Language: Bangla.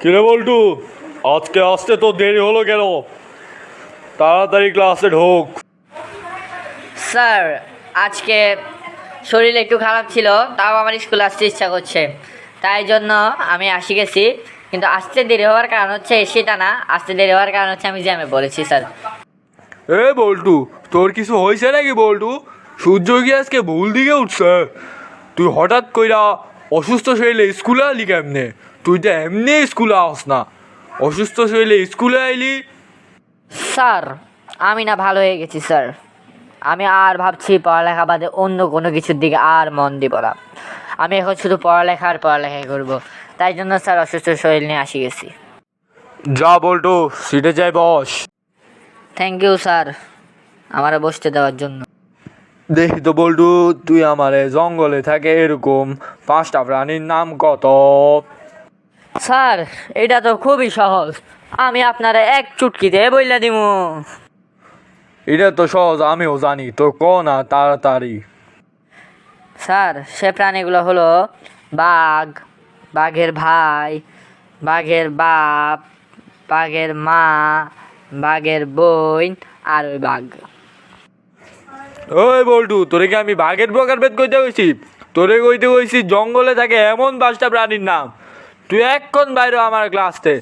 কিরে বল্টু? আজকে আসতে তো দেরি হলো কেন? তাড়াতাড়ি ক্লাসে ঢোক। স্যার আজকে শরীর একটু খারাপ ছিল তাও আমার স্কুলে আসতে ইচ্ছা করছে। তাই জন্য আমি আসি গেছি কিন্তু আসতে দেরি হওয়ার কারণ হচ্ছে সেটা না আসতে দেরি হওয়ার কারণ হচ্ছে আমি জ্যামে পড়েছি স্যার। এ বল্টু তোর কিছু হয়েছে নাকি বল্টু? সূর্য কি আজকে ভুল দিকে উঠছে? তুই হঠাৎ কইরা অসুস্থ শরীরে স্কুলে আলি কেমনে? তুই তো এমনি স্কুলে আস না। অসুস্থ শরীরে স্কুলে আইলি? স্যার আমি না ভালো হয়ে গেছি স্যার। আমি আর ভাবছি পড়ালেখা বাদে অন্য কোনো কিছুর দিকে আর মন দিব না। আমি এখন শুধু পড়ালেখা আর পড়ালেখাই করব। তাই জন্য স্যার অসুস্থ শরীর নিয়ে আসি গেছি। যা বল্টু সিটে যাই বস। থ্যাংক ইউ স্যার আমার বসতে দেওয়ার জন্য। দেখি তো বল্টু তুই আমারে জঙ্গলে থাকে এরকম পাঁচটা প্রাণীর নাম কত? স্যার এটা তো খুবই সহজ। আমি আপনারা এক চুটকিতে বইলা দিমু। এটা তো সহজ আমিও জানি তো ক না তাড়াতাড়ি। স্যার সে প্রাণীগুলো হলো বাঘ বাঘের ভাই বাঘের বাপ বাঘের মা বাঘের বোন আর ওই বাঘ। ওই বল্টু, তোরে কি আমি বাঘের প্রকার ভেদ কইতে কইছি তোরে কইতে কইছি জঙ্গলে থাকে এমন পাঁচটা প্রাণীর নাম। তুই এক্ষণ বাইরে আমার ক্লাসতে